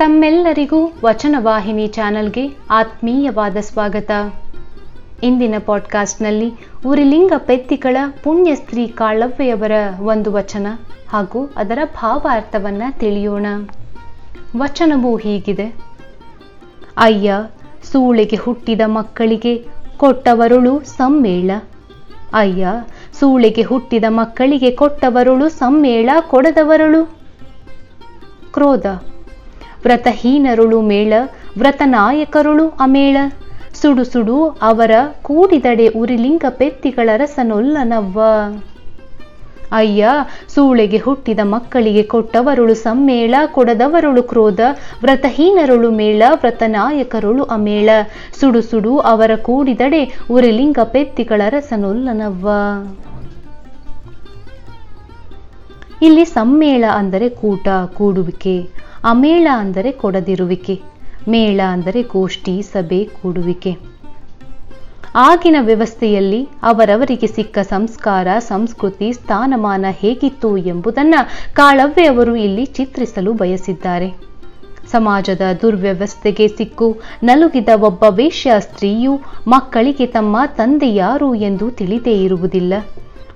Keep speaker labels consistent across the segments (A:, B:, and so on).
A: ತಮ್ಮೆಲ್ಲರಿಗೂ ವಚನವಾಹಿನಿ ಚಾನೆಲ್ಗೆ ಆತ್ಮೀಯವಾದ ಸ್ವಾಗತ. ಇಂದಿನ ಪಾಡ್ಕಾಸ್ಟ್ನಲ್ಲಿ ಉರಿಲಿಂಗ ಪೆತ್ತಿಕಳ ಪುಣ್ಯ ಸ್ತ್ರೀ ಕಾಳವ್ವೆಯವರ ಒಂದು ವಚನ ಹಾಗೂ ಅದರ ಭಾವಾರ್ಥವನ್ನ ತಿಳಿಯೋಣ. ವಚನವು ಹೀಗಿದೆ. ಅಯ್ಯ, ಸೂಳೆಗೆ ಹುಟ್ಟಿದ ಮಕ್ಕಳಿಗೆ ಕೊಟ್ಟವರುಳು ಸಮ್ಮೇಳ. ಅಯ್ಯ, ಸೂಳೆಗೆ ಹುಟ್ಟಿದ ಮಕ್ಕಳಿಗೆ ಕೊಟ್ಟವರುಳು ಸಮ್ಮೇಳ, ಕೊಡದವರುಳು. ಕ್ರೋಧ ವ್ರತಹೀನರುಳು ಮೇಳ, ವ್ರತನಾಯಕರುಳು ಅಮೇಳ. ಸುಡು ಸುಡು ಅವರ ಕೂಡಿದಡೆ ಉರಿಲಿಂಗ ಪೆತ್ತಿಗಳ ರಸನೊಲ್ಲನವ್ವ. ಅಯ್ಯ, ಸೂಳೆಗೆ ಹುಟ್ಟಿದ ಮಕ್ಕಳಿಗೆ ಕೊಟ್ಟವರುಳು ಸಮ್ಮೇಳ, ಕೊಡದವರುಳು ಕ್ರೋಧ, ವ್ರತಹೀನರುಳು ಮೇಳ, ವ್ರತನಾಯಕರುಳು ಅಮೇಳ. ಸುಡು ಸುಡು ಅವರ ಕೂಡಿದಡೆ ಉರಿಲಿಂಗ ಪೆತ್ತಿಗಳ ರಸನೊಲ್ಲನವ್ವ. ಇಲ್ಲಿ ಸಮ್ಮೇಳ ಅಂದರೆ ಕೂಟ, ಕೂಡುವಿಕೆ. ಅಮೇಳ ಅಂದರೆ ಕೊಡದಿರುವಿಕೆ, ಮೇಳ ಅಂದರೆ ಗೋಷ್ಠಿ, ಸಭೆ ಕೂಡುವಿಕೆ. ಆಗಿನ ವ್ಯವಸ್ಥೆಯಲ್ಲಿ ಅವರವರಿಗೆ ಸಿಕ್ಕ ಸಂಸ್ಕಾರ, ಸಂಸ್ಕೃತಿ, ಸ್ಥಾನಮಾನ ಹೇಗಿತ್ತು ಎಂಬುದನ್ನು ಕಾಳವ್ವೆ ಅವರು ಇಲ್ಲಿ ಚಿತ್ರಿಸಲು ಬಯಸಿದ್ದಾರೆ. ಸಮಾಜದ ದುರ್ವ್ಯವಸ್ಥೆಗೆ ಸಿಕ್ಕು ನಲುಗಿದ ಒಬ್ಬ ವೇಶ್ಯ ಸ್ತ್ರೀಯು ಮಕ್ಕಳಿಗೆ ತಮ್ಮ ತಂದೆ ಯಾರು ಎಂದು ತಿಳಿದೇ ಇರುವುದಿಲ್ಲ.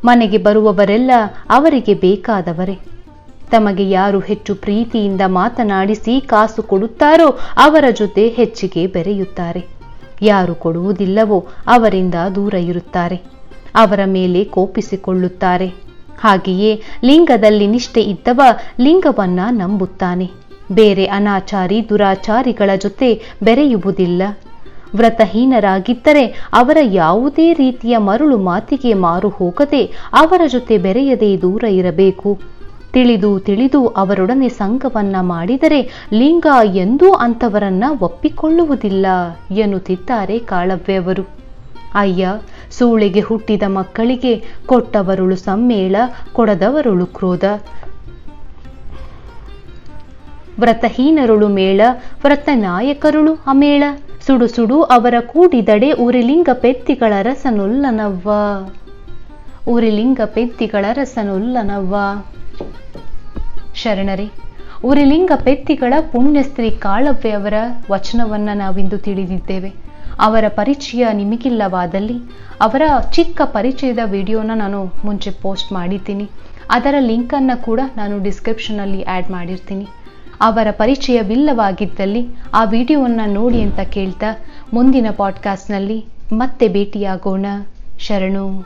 A: ಮನೆಗೆ ಬರುವವರೆಲ್ಲ ಅವರಿಗೆ ಬೇಕಾದವರೇ. ತಮಗೆ ಯಾರು ಹೆಚ್ಚು ಪ್ರೀತಿಯಿಂದ ಮಾತನಾಡಿಸಿ ಕಾಸು ಕೊಡುತ್ತಾರೋ ಅವರ ಜೊತೆ ಹೆಚ್ಚಿಗೆ ಬೆರೆಯುತ್ತಾರೆ. ಯಾರು ಕೊಡುವುದಿಲ್ಲವೋ ಅವರಿಂದ ದೂರ ಇರುತ್ತಾರೆ. ಅವರ ಮೇಲೆ ಕೋಪಿಸಿಕೊಳ್ಳುತ್ತಾರೆ. ಹಾಗೆಯೇ ಲಿಂಗದಲ್ಲಿ ನಿಷ್ಠೆ ಇದ್ದವ ಲಿಂಗವನ್ನ ನಂಬುತ್ತಾನೆ. ಬೇರೆ ಅನಾಚಾರಿ ದುರಾಚಾರಿಗಳ ಜೊತೆ ಬೆರೆಯುವುದಿಲ್ಲ. ವ್ರತಹೀನರಾಗಿದ್ದರೆ ಅವರ ಯಾವುದೇ ರೀತಿಯ ಮರುಳು ಮಾತಿಗೆ ಮಾರು ಹೋಗದೆ ಅವರ ಜೊತೆ ಬೆರೆಯದೇ ದೂರ ಇರಬೇಕು. ತಿಳಿದು ತಿಳಿದು ಅವರೊಡನೆ ಸಂಘವನ್ನ ಮಾಡಿದರೆ ಲಿಂಗ ಎಂದೂ ಅಂಥವರನ್ನ ಒಪ್ಪಿಕೊಳ್ಳುವುದಿಲ್ಲ ಎನ್ನುತ್ತಿದ್ದಾರೆ ಕಾಳವ್ಯವರು ಅಯ್ಯ, ಸೂಳೆಗೆ ಹುಟ್ಟಿದ ಮಕ್ಕಳಿಗೆ ಕೊಟ್ಟವರುಳು ಸಮ್ಮೇಳ, ಕೊಡದವರುಳು ಕ್ರೋಧ. ವ್ರತಹೀನರುಳು ಮೇಳ, ವ್ರತನಾಯಕರುಳು ಅಮೇಳ. ಸುಡು ಸುಡು ಅವರ ಕೂಡಿದಡೆ ಉರಿಲಿಂಗ ಪೆತ್ತಿಗಳ ರಸನೊಲ್ಲನವ್ವ. ಉರಿಲಿಂಗ ಪೆತ್ತಿಗಳ ರಸನೊಲ್ಲನವ್ವ. ಶರಣರೇ ಉರಿಲಿಂಗ ಪೆತ್ತಿಗಳ ಪುಣ್ಯಸ್ತ್ರೀ ಕಾಳವ್ವೆಯವರ ವಚನವನ್ನ ನಾವಿಂದು ತಿಳಿದಿದ್ದೇವೆ. ಅವರ ಪರಿಚಯ ನಿಮಗಿಲ್ಲವಾದಲ್ಲಿ ಅವರ ಚಿಕ್ಕ ಪರಿಚಯದ ವಿಡಿಯೋನ ನಾನು ಮುಂಚೆ ಪೋಸ್ಟ್ ಮಾಡಿದ್ದೀನಿ. ಅದರ ಲಿಂಕನ್ನು ಕೂಡ ನಾನು ಡಿಸ್ಕ್ರಿಪ್ಷನಲ್ಲಿ ಆ್ಯಡ್ ಮಾಡಿರ್ತೀನಿ. ಅವರ ಪರಿಚಯವಿಲ್ಲವಾಗಿದ್ದಲ್ಲಿ ಆ ವಿಡಿಯೋವನ್ನು ನೋಡಿ ಅಂತ ಕೇಳ್ತಾ ಮುಂದಿನ ಪಾಡ್ಕಾಸ್ಟ್ನಲ್ಲಿ ಮತ್ತೆ ಭೇಟಿಯಾಗೋಣ. ಶರಣು.